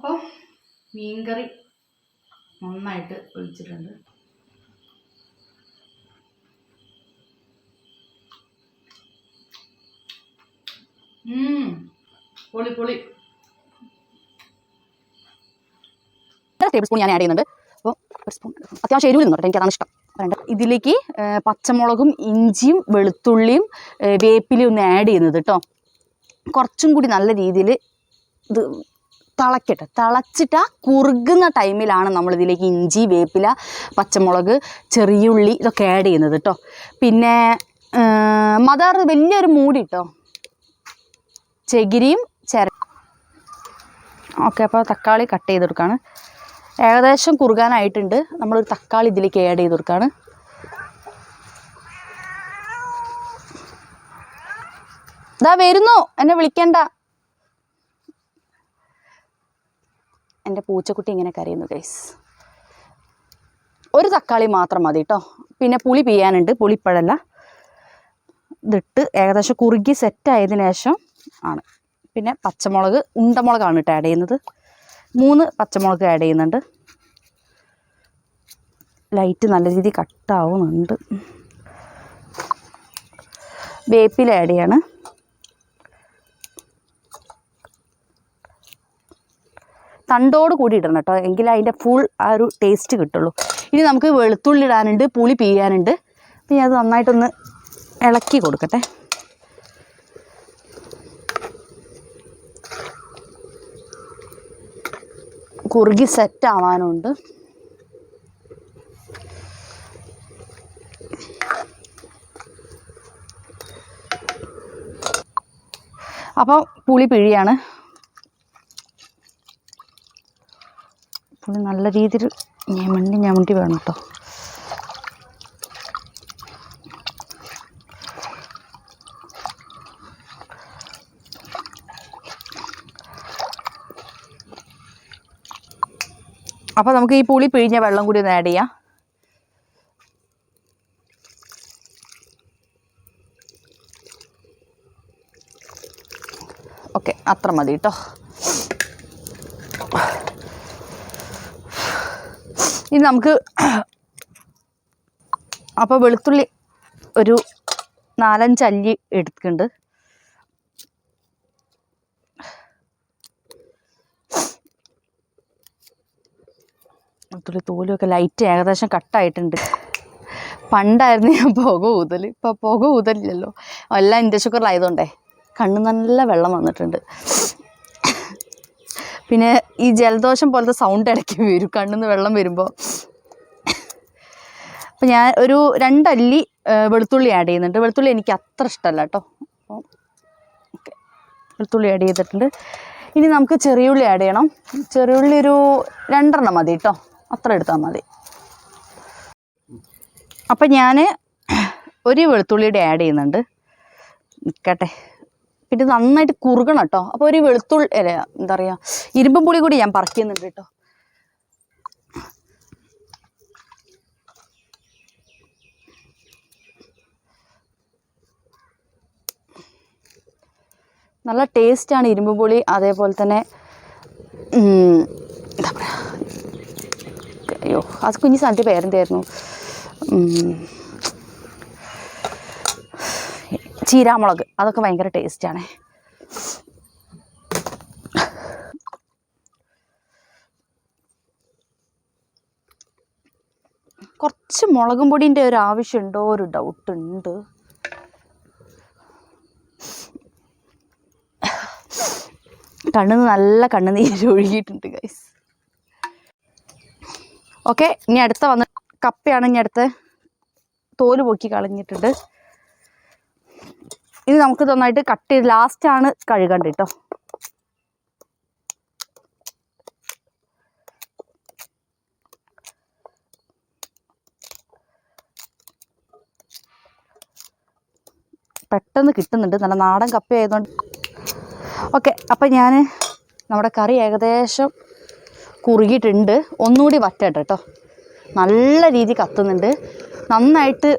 അപ്പോൾ മീൻകറി നന്നായിട്ട് ഒഴിച്ചിട്ടുണ്ട്. പൊളി പൊളി. ടേബിൾ സ്പൂൺ ഞാൻ ആഡ് ചെയ്യുന്നുണ്ട്. അപ്പോൾ ഒരു സ്പൂൺ അത്യാവശ്യം എരിവിൽ നിന്നോട്ടെ എനിക്ക് അതാണ് ഇഷ്ടം. വേണ്ട ഇതിലേക്ക് പച്ചമുളകും ഇഞ്ചിയും വെളുത്തുള്ളിയും വേപ്പിലയും ഒന്ന് ആഡ് ചെയ്യുന്നത് കേട്ടോ. കുറച്ചും കൂടി നല്ല രീതിയിൽ ഇത് തിളക്കട്ടെ. തിളച്ചിട്ട് ആ കുറുകുന്ന ടൈമിലാണ് നമ്മളിതിലേക്ക് ഇഞ്ചി വേപ്പില പച്ചമുളക് ചെറിയുള്ളി ഇതൊക്കെ ആഡ് ചെയ്യുന്നത് കേട്ടോ പിന്നെ മദാർ വലിയൊരു മൂടി കേട്ടോ ചകിരിയും ചിര ഓക്കെ അപ്പോൾ തക്കാളി കട്ട് ചെയ്ത് കൊടുക്കാണ്. ഏകദേശം കുറുകാനായിട്ടുണ്ട്. നമ്മളൊരു തക്കാളി ഇതിലേക്ക് ആഡ് ചെയ്ത് കൊടുക്കുകയാണ് ഇതാ വരുന്നു. എന്നെ വിളിക്കണ്ട. എന്റെ പൂച്ചക്കുട്ടി ഇങ്ങനെ കരയുന്നു ഗൈസ് ഒരു തക്കാളി മാത്രം മതി കേട്ടോ പിന്നെ പുളി പിയാനുണ്ട് പുളിപ്പഴല്ല ഇതിട്ട് ഏകദേശം കുറുകി സെറ്റ് ആയതിനു ശേഷം ആണ്. പിന്നെ പച്ചമുളക് ഉണ്ടമുളകാണ് കേട്ടോ ആഡ് ചെയ്യുന്നത്. മൂന്ന് പച്ചമുളക് ആഡ് ചെയ്യുന്നുണ്ട്. ലൈറ്റ് നല്ല രീതിയിൽ കട്ടാവുന്നുണ്ട് വേപ്പില ആഡ് ചെയ്യാണ്. തണ്ടോട് കൂടി ഇടണം കേട്ടോ. എങ്കിൽ അതിന്റെ ഫുൾ ആ ഒരു ടേസ്റ്റ് കിട്ടുള്ളൂ. ഇനി നമുക്ക് വെളുത്തുള്ളി ഇടാനുണ്ട് പുളി പിഴിയാനുണ്ട്. അപ്പം ഞാൻ അത് നന്നായിട്ടൊന്ന് ഇളക്കി കൊടുക്കട്ടെ. കുറുകി സെറ്റ് ആവാനുണ്ട്. അപ്പോൾ പുളി പിഴിയാണ്. പുളി നല്ല രീതിയിൽ ഞമണ്ടി ഞമണ്ടി വേണം കേട്ടോ. അപ്പോൾ നമുക്ക് ഈ പുളി പിഴിഞ്ഞ വെള്ളം കൂടി ഒന്ന് ആഡ് ചെയ്യാം. ഓക്കെ അത്ര മതി കേട്ടോ. ഇനി നമുക്ക് അപ്പോൾ വെളുത്തുള്ളി ഒരു നാലഞ്ച് അല്ലി എടുക്കുന്നുണ്ട് വെളുത്തുള്ളി തോലുമൊക്കെ ലൈറ്റ് ഏകദേശം കട്ടായിട്ടുണ്ട് പണ്ടായിരുന്നു ഞാൻ പുക ഊതൽ ഇപ്പോൾ പുക ഊതലില്ലല്ലോ. എല്ലാം ഇന്ത്യ ഷുഗറിലായതുകൊണ്ടേ കണ്ണു നല്ല വെള്ളം വന്നിട്ടുണ്ട്. പിന്നെ ഈ ജലദോഷം പോലത്തെ സൗണ്ട് ഇടയ്ക്ക് വരും. കണ്ണിന്ന് വെള്ളം വരുമ്പോൾ അപ്പം ഞാൻ ഒരു രണ്ടല്ലി വെളുത്തുള്ളി ആഡ് ചെയ്യുന്നുണ്ട്. വെളുത്തുള്ളി എനിക്ക് അത്ര ഇഷ്ടമല്ല കേട്ടോ അപ്പോൾ വെളുത്തുള്ളി ആഡ് ചെയ്തിട്ടുണ്ട്. ഇനി നമുക്ക് ചെറിയുള്ളി ആഡ് ചെയ്യണം. ചെറിയുള്ളി ഒരു രണ്ടെണ്ണം മതി കേട്ടോ അത്ര എടുത്താൽ മതി. അപ്പം ഞാൻ ഒരു വെളുത്തുള്ളിയുടെ ആഡ് ചെയ്യുന്നുണ്ട്. നിൽക്കട്ടെ പിന്നെ നന്നായിട്ട് കുറുകണം കേട്ടോ അപ്പോൾ ഒരു വെളുത്തുള്ളി അല്ല എന്താ പറയുക ഇരുമ്പും പുളി കൂടി ഞാൻ പറിക്കുന്നുണ്ട് കേട്ടോ നല്ല ടേസ്റ്റാണ് ഇരുമ്പ് പുളി അതേപോലെ തന്നെ എന്താ പറയുക അയ്യോ അത് കുഞ്ഞു സാധനത്തിന്റെ പേരെന്തായിരുന്നു? ചീരാമുളക്. അതൊക്കെ ഭയങ്കര ടേസ്റ്റാണ് കുറച്ച് മുളകും പൊടിന്റെ ഒരു ആവശ്യമുണ്ടോ? ഒരു ഡൗട്ട് ഉണ്ട്. കണ്ണിന്ന് നല്ല കണ്ണുനീര് ഒഴുകിയിട്ടുണ്ട് ഗൈസ് ഓക്കെ ഇനി അടുത്ത വന്ന് കപ്പയാണ് ഇനി അടുത്ത് തോൽ പൊക്കി കളഞ്ഞിട്ടുണ്ട്. ഇത് നമുക്ക് നന്നായിട്ട് കട്ട് ചെയ്ത് ലാസ്റ്റാണ് കഴുകണ്ട കേട്ടോ പെട്ടെന്ന് കിട്ടുന്നുണ്ട്. നല്ല നാടൻ കപ്പ ആയതുകൊണ്ട്. ഓക്കെ അപ്പം ഞാൻ നമ്മുടെ കറി ഏകദേശം കുറുകിയിട്ടുണ്ട്. ഒന്നുകൂടി വറ്റട്ടെ കേട്ടോ നല്ല രീതി കത്തുന്നുണ്ട്. നന്നായിട്ട്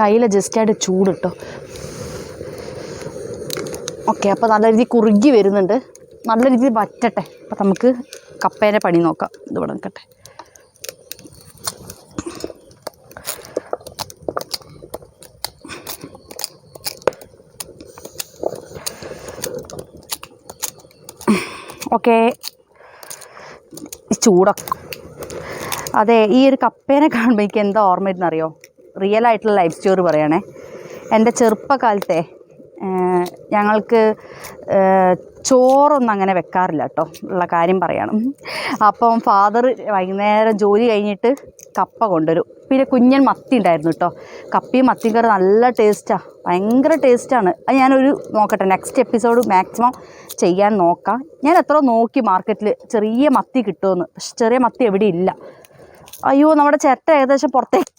കയ്യിൽ ജസ്റ്റായിട്ട് ചൂട് കേട്ടോ ഓക്കെ അപ്പോൾ നല്ല രീതിയിൽ കുറുകി വരുന്നുണ്ട്. നല്ല രീതിയിൽ വറ്റട്ടെ. അപ്പം നമുക്ക് കപ്പേന്റെ പണി നോക്കാം. ഇതിവിടെ നിൽക്കട്ടെ. ഓക്കെ ചൂടൊക്കെ. അതെ ഈ ഒരു കപ്പേനെ കാണുമ്പോൾ എന്താ ഓർമ്മ വരുന്നറിയോ? റിയൽ ആയിട്ടുള്ള ലൈഫ് സ്റ്റോറി പറയണേ. എന്റെ ചെറുപ്പകാലത്തെ ഞങ്ങൾക്ക് ചോറൊന്നും അങ്ങനെ വെക്കാറില്ല കേട്ടോ ഉള്ള കാര്യം പറയണം. അപ്പം ഫാദർ വൈകുന്നേരം ജോലി കഴിഞ്ഞിട്ട് കപ്പ കൊണ്ടുവരും. പിന്നെ കുഞ്ഞൻ മത്തി ഉണ്ടായിരുന്നു കേട്ടോ കപ്പയും മത്തിയും കറി നല്ല ടേസ്റ്റാണ് ഭയങ്കര ടേസ്റ്റാണ് അത് ഞാനൊരു നോക്കട്ടെ നെക്സ്റ്റ് എപ്പിസോഡ് മാക്സിമം ചെയ്യാൻ നോക്കാം. ഞാൻ എത്ര നോക്കി മാർക്കറ്റിൽ ചെറിയ മത്തി കിട്ടുമെന്ന് പക്ഷെ ചെറിയ മത്തി എവിടെ ഇല്ല. അയ്യോ നമ്മുടെ ചേട്ട ഏകദേശം പുറത്തേക്ക്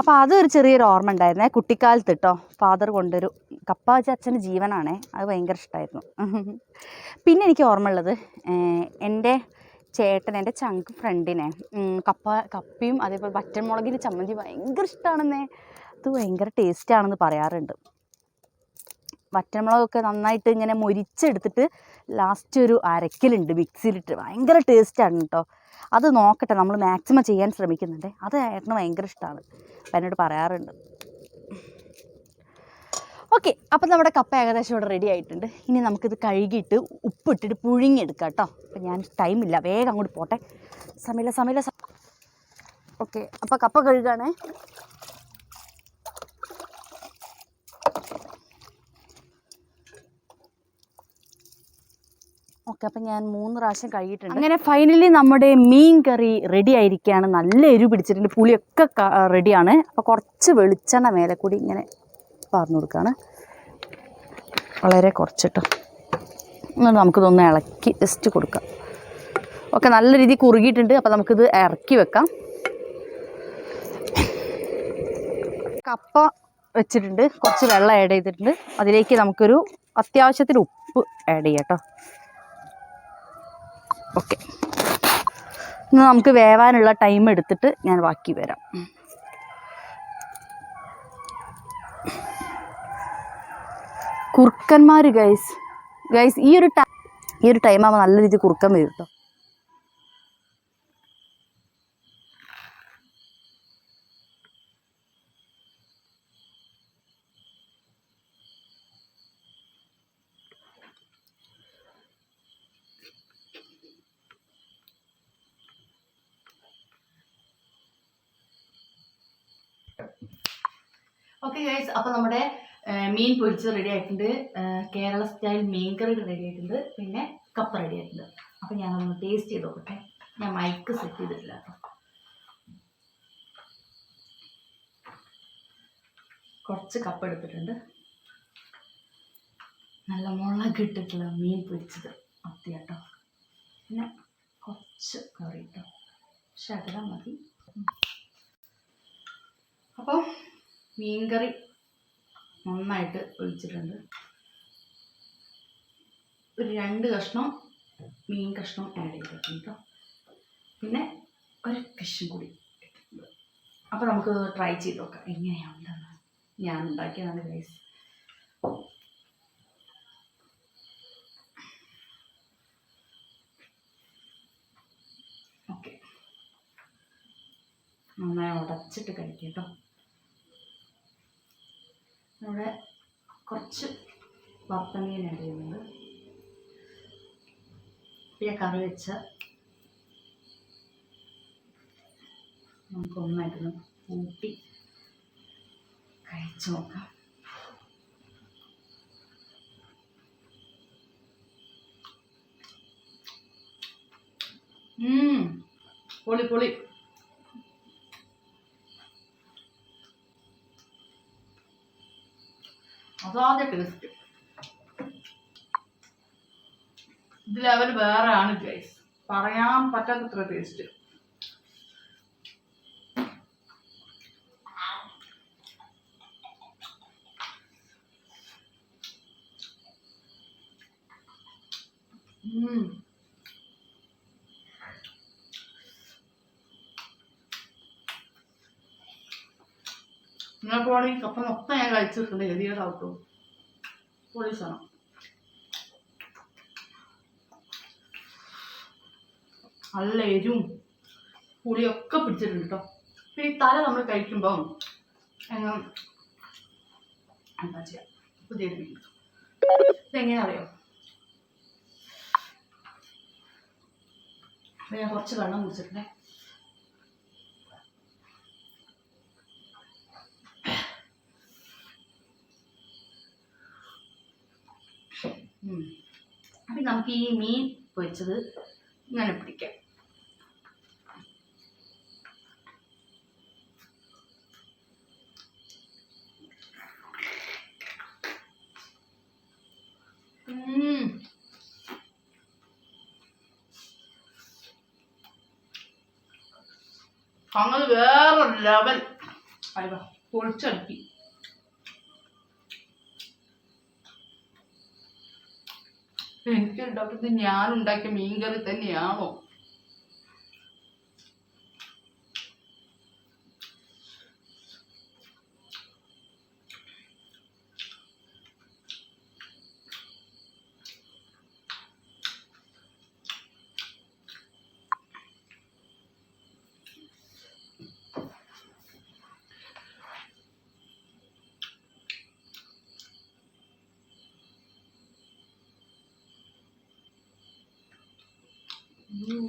അപ്പോൾ അതൊരു ചെറിയൊരു ഓർമ്മ ഉണ്ടായിരുന്നേ. കുട്ടിക്കാലത്ത് കേട്ടോ ഫാദർ കൊണ്ടൊരു കപ്പ അച്ഛന് ജീവനാണേ. അത് ഭയങ്കര ഇഷ്ടമായിരുന്നു പിന്നെ എനിക്ക് ഓർമ്മ ഉള്ളത് എന്റെ ചേട്ടൻ എന്റെ ചങ്ക് ഫ്രണ്ടിനെ കപ്പ കപ്പയും അതേപോലെ വറ്റൻമുളകിന്റെ ചമ്മന്തി ഭയങ്കര ഇഷ്ടമാണെന്നേ അത് ഭയങ്കര ടേസ്റ്റാണെന്ന് പറയാറുണ്ട്. വറ്റൻമുളകൊക്കെ നന്നായിട്ട് ഇങ്ങനെ മൊരിച്ചെടുത്തിട്ട് ലാസ്റ്റ് ഒരു അരക്കലുണ്ട് മിക്സിയിലിട്ട്. ഭയങ്കര ടേസ്റ്റാണ് കേട്ടോ അത് നോക്കട്ടെ നമ്മൾ മാക്സിമം ചെയ്യാൻ ശ്രമിക്കുന്നുണ്ട്. അത് ഏട്ടന് ഭയങ്കര ഇഷ്ടമാണ് അപ്പം എന്നോട് പറയാറുണ്ട്. ഓക്കെ അപ്പം നമ്മുടെ കപ്പ ഏകദേശം ഇവിടെ റെഡി ആയിട്ടുണ്ട്. ഇനി നമുക്കിത് കഴുകിയിട്ട് ഉപ്പിട്ടിട്ട് പുഴുങ്ങിയെടുക്കാം കേട്ടോ. അപ്പം ഞാൻ ടൈമില്ല വേഗം അങ്ങോട്ട് പോട്ടെ. സമയമില്ല സമയമില്ല ഓക്കെ അപ്പോൾ കപ്പ കഴുകാണേ. ഓക്കെ അപ്പം ഞാൻ മൂന്ന് പ്രാവശ്യം കഴുകിയിട്ടുണ്ട്. അങ്ങനെ ഫൈനലി നമ്മുടെ മീൻ കറി റെഡി ആയിരിക്കുകയാണ് നല്ല എരിവ് പിടിച്ചിട്ടുണ്ട്. പുളിയൊക്കെ റെഡിയാണ് അപ്പോൾ കുറച്ച് വെളിച്ചെണ്ണ മേലെ കൂടി ഇങ്ങനെ പറഞ്ഞു കൊടുക്കുകയാണ്. വളരെ കുറച്ചിട്ട്. എന്നിട്ട് നമുക്കിതൊന്ന് ഇളക്കി ജസ്റ്റ് കൊടുക്കാം. ഓക്കെ നല്ല രീതിയിൽ കുറുകിയിട്ടുണ്ട്. അപ്പോൾ നമുക്കിത് ഇറക്കി വെക്കാം. കപ്പ വെച്ചിട്ടുണ്ട്. കുറച്ച് വെള്ളം ആഡ് ചെയ്തിട്ടുണ്ട്. അതിലേക്ക് നമുക്കൊരു അത്യാവശ്യത്തിന് ഉപ്പ് ആഡ് ചെയ്യാം കേട്ടോ. ഓക്കെ. ഇന്ന് നമുക്ക് വേവാനുള്ള ടൈം എടുത്തിട്ട് ഞാൻ ബാക്കി വരാം. കുറുക്കന്മാർ ഗൈസ് ഗൈസ് ഈ ഒരു ടൈ ഈ ഒരു ടൈം ആകുമ്പോൾ നല്ല രീതിയിൽ കുറുക്കൻ വരും കേട്ടോ ഓക്കെ ഗൈസ് അപ്പോൾ നമ്മുടെ മീൻ പൊരിച്ചത് റെഡി ആയിട്ടുണ്ട്. കേരള സ്റ്റൈൽ മീൻ കറി റെഡി ആയിട്ടുണ്ട്. പിന്നെ കപ്പ് റെഡി ആയിട്ടുണ്ട്. അപ്പോൾ ഒന്ന് ടേസ്റ്റ് ചെയ്ത് നോക്കട്ടെ. ഞാൻ മൈക്ക് സെറ്റ് ചെയ്തിട്ടില്ല കുറച്ച് കപ്പ് എടുത്തിട്ടുണ്ട്. നല്ല മുളക് ഇട്ടിട്ടുള്ള മീൻ പൊരിച്ചത്. മത്തി കേട്ടോ. പിന്നെ കുറച്ച് കറി കേട്ടോ. ശകലം മതി. അപ്പോൾ മീൻകറി നന്നായിട്ട് ഒഴിച്ചിട്ടുണ്ട്. ഒരു രണ്ട് കഷ്ണം മീൻ കഷ്ണം ആഡ് ചെയ്തിട്ടുണ്ട് കേട്ടോ പിന്നെ ഒരു ഫിഷും കൂടി ഇട്ടിട്ടുണ്ട്. അപ്പോൾ നമുക്ക് ട്രൈ ചെയ്ത് നോക്കാം. എങ്ങനെയാണെന്ന് ഞാൻ ഉണ്ടാക്കിയതാണ് ഗൈസ് ഓക്കെ നന്നായി ഉടച്ചിട്ട് കഴിക്കാം കേട്ടോ നമ്മുടെ കുറച്ച് വറുത്തമീൻ ആഡ് ചെയ്യുന്നത് പിന്നെ കറി വെച്ച നമുക്ക് ഒന്നായിട്ടൊന്ന് കൂട്ടി കഴിച്ചു നോക്കാം. പൊളി പൊളി. അസാധ്യ ടേസ്റ്റ് ഇത് ലെവൽ വേറെ ആണ് ഗൈസ് പറയാൻ പറ്റാത്തത്ര ടേസ്റ്റ് നിങ്ങൾക്ക് വേണമെങ്കിൽ കപ്പ മൊത്തം ഞാൻ കഴിച്ചു വെക്കണ്ട? ഹെരിയറാവട്ടോ പൊളിച്ചാണ് നല്ല എരിവും പുളിയൊക്കെ പിടിച്ചിട്ടുണ്ട് കേട്ടോ പിന്നെ ഈ തല നമ്മൾ കഴിക്കുമ്പോൾ എന്താ ചെയ്യുക പുതിയ ഇതെങ്ങനെ അറിയാം ഞാൻ കുറച്ച് വെള്ളം കുടിച്ചിട്ടുണ്ടേ. നമുക്ക് ഈ മീൻ പൊരിച്ചത് ഇങ്ങനെ പിടിക്കാം. അങ്ങനെ വേറെ ലെവൽ അയ്യോ പൊളിച്ചടുക്കി ഡോക്ടർ ഞാൻ ഉണ്ടാക്കിയ മീൻകറി തന്നെയാണോ ഉം.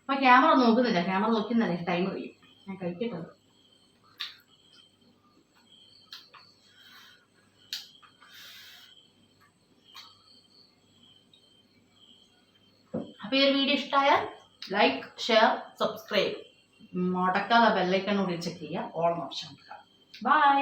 അപ്പൊ ക്യാമറ നോക്കുന്നില്ല. ക്യാമറ നോക്കുന്നില്ല? ടൈം കഴിയും ഞാൻ കഴിക്കട്ടെ. അത്. അപ്പൊ ഈ വീഡിയോ ഇഷ്ടമായാൽ ലൈക്ക് ഷെയർ സബ്സ്ക്രൈബ് മുടക്കാതെ ബെല്ലൈക്കൺ കൂടി ചെക്ക് ചെയ്യുക. All option bye